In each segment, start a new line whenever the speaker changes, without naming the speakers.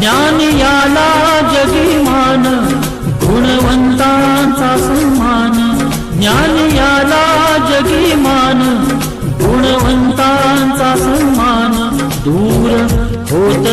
ज्ञानयाला जगिमान गुणवंता सामान ज्ञानयाला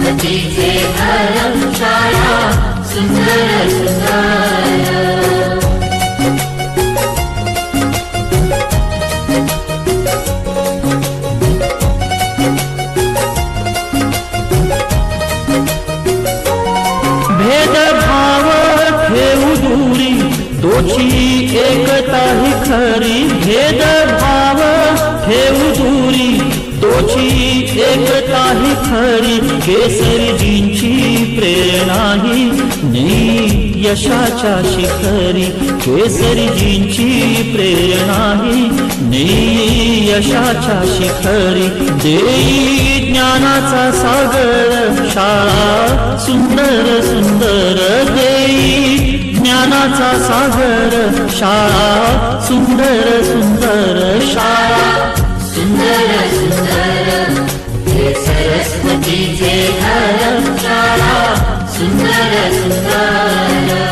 सरस्वतीचे घर सुंदर सुंदर भेदभाव ठेवू दूरी तोची एकता ही खरी भेदभाव ठेवू दूरी तोची एक नाही खरी केसरजींची प्रेरणाही नी यशाच्या शिखरी केसरजींची प्रेरणाही नी यशाच्या शिखरी देई ज्ञानाचा सागर शाळा सुंदर सुंदर देई ज्ञानाचा सागर शाळा सुंदर सुंदर शाळा सुंदर सुंदर सरस्वती जय धर्मशाला सुन्दर सुन्दर